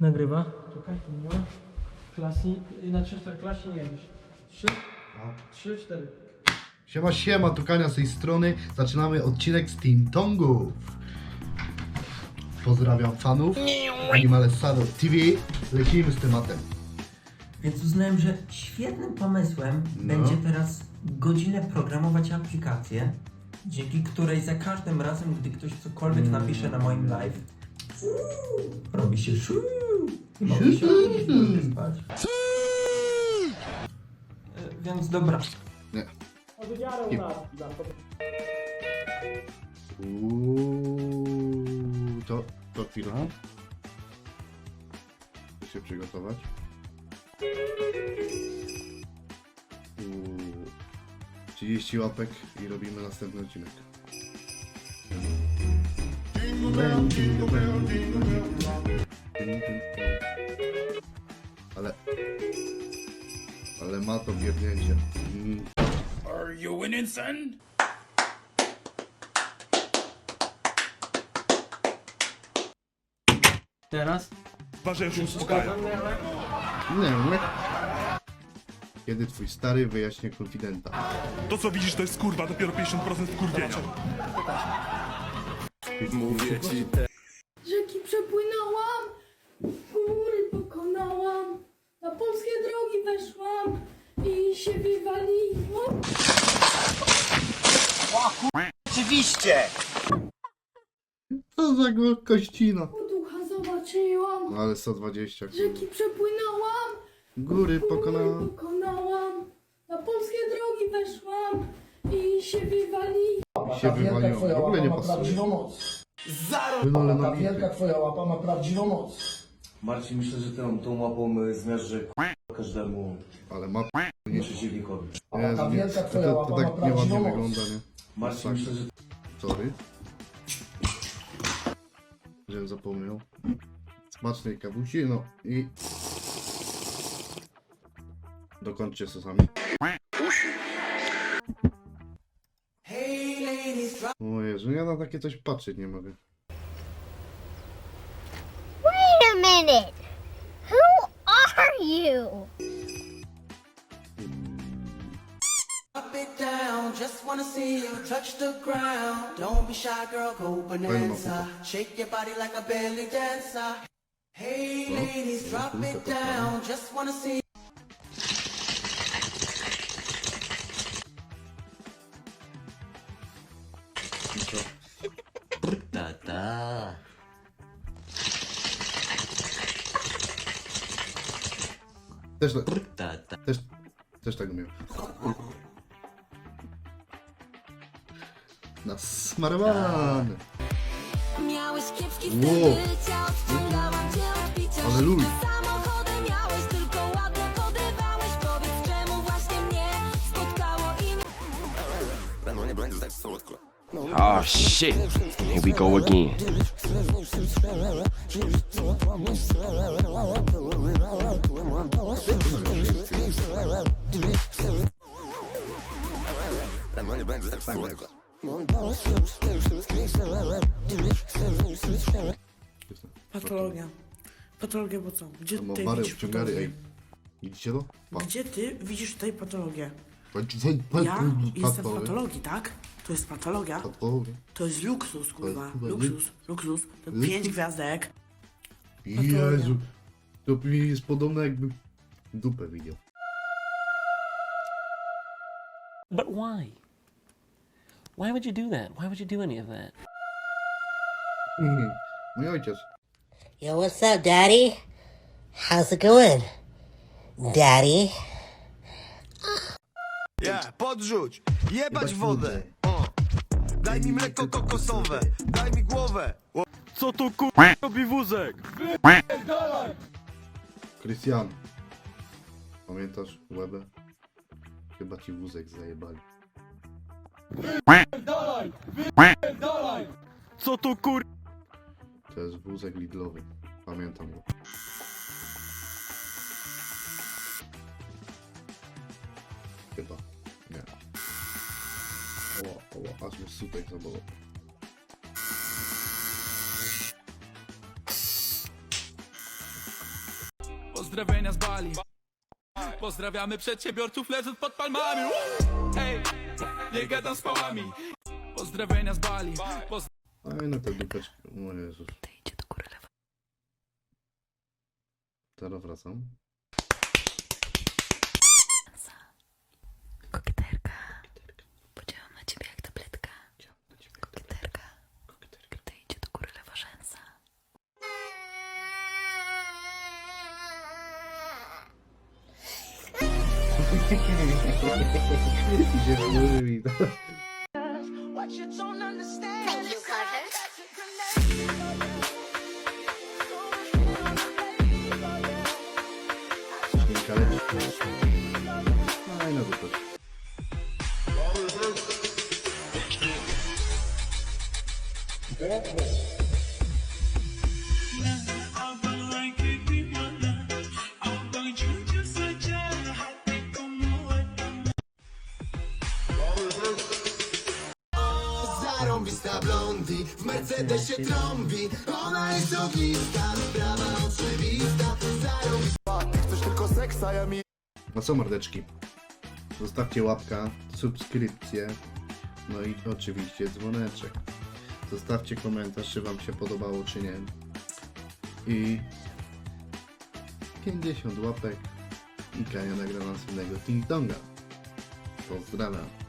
Nagrywa. Czekaj, tu nie ma. Klasi. Inaczej to klasi nie jedziesz. Trzy, trzy, cztery. Siema, siema, Tukania z tej strony. Zaczynamy odcinek z Team Tongów. Pozdrawiam fanów Animal Sado TV. Lecimy z tematem. Więc uznałem, że świetnym pomysłem No. będzie teraz godzinę programować aplikację, dzięki której za każdym razem, gdy ktoś cokolwiek napisze na moim live, robi się szu mogę się obudzić, mogę spać. E, Więc dobra, Nie. Oddziarą I- nas. Uuu, to, to chwila. Muszę się przygotować. Uuu, 30 łapek i robimy następny odcinek. Ale... Ale ma to biegnięcie. Mm. Are you winning, son? Teraz. Już uspokaja. Nie wiem. Kiedy twój stary wyjaśnia konfidenta? To co widzisz to jest kurwa, dopiero 50% wkurwienia. Rzeki przepłynęłam, góry pokonałam, na polskie drogi weszłam i się wywaliłam. Co za go kościna? Ducha zobaczyłam, No ale 120. rzeki przepłynęłam, Góry góry pokonała. pokonałam, na polskie drogi weszłam i się wywaliłam. Się Ta wielka wywaliło. twoja W ogóle nie ma pasuje. prawdziwą moc. Wynole Ta na wielka twoja łapa ma prawdziwą moc. Marcin, myślę, że tą, tą łapą y, zmierzę k- każdemu Ale ma... przeciwnikowi. A ta nie, wielka to, twoja to, łapa to ma tak nieładnie prawdziwą moc. wygląda, nie? Marcin, Tak. myślę, że Sorry. Żebym zapomniał. Smacznej kawusi, no i... Dokończcie se sami. O Jezu, ja na takie coś patrzeć nie mogę. Minute. Who are you? Drop it down, just wanna see you touch the ground. Don't be shy, girl, go bonanza. Shake your body like a belly dancer. Hey, ladies, drop it down, just wanna see. Też, tak- Tata. też, też tak miał. Nasmarowany. Miałeś kiepski Wow. życia, odciągałam cię od picia. Ale luj. Samochodem miałeś, tylko ładnie podywałeś. Powiedz, czemu właśnie mnie spotkało i Oh shit. Here we go again. Patologia. Patologia, bo co? Gdzie ty widzisz patologię? Widzicie to? Pa. Gdzie ty widzisz tutaj patologię? Ja jestem w patologia. patologii, tak? To jest patologia. Patologia. To jest luksus, kurwa. kurwa, Luksus, luksus. To luksus. pięć gwiazdek. Jezu. To mi jest podobne jakby dupę widział. But why? Why would you do that? Why would you do any of that? Mój ojciec. Yo, what's up, Daddy? How's it going? Daddy? Ja, podrzuć, jebać wodę. O. Daj mi mleko kokosowe, daj mi głowę. Co tu kurwa robi wózek? Krystian. Pamiętasz Łebę? Chyba ci wózek zajebali. Co tu kur... To jest wózek Lidlowy. Pamiętam go. Chyba. Nie. Oła, oła, aż mnie sutek zabolał. Pozdrowienia z Bali Pozdrawiamy przedsiębiorców leżąc pod palmami Hej, nie gadam z pałami Pozdrowienia z Bali Aj, no to dupeczkę. O Jezus. Teraz wracam. Kokiterka. Podziałam na ciebie jak tabletka. Kokiterka. Gdy idzie do góry lewa rzęsa. Idzie do góry mi to. Ślinka leci. Aj, no dupeczkę. Zarąbista blondi W Mercedesie trąbi Ona jest ogniska Sprawa oczywista Zarąbista Chcesz tylko seksa, ja mi No co mordeczki? Zostawcie łapka, subskrypcję, no i oczywiście dzwoneczek. Zostawcie komentarz, czy wam się podobało, czy nie. I 50 łapek i Kania nagra następnego Ting Donga. Pozdrawiam.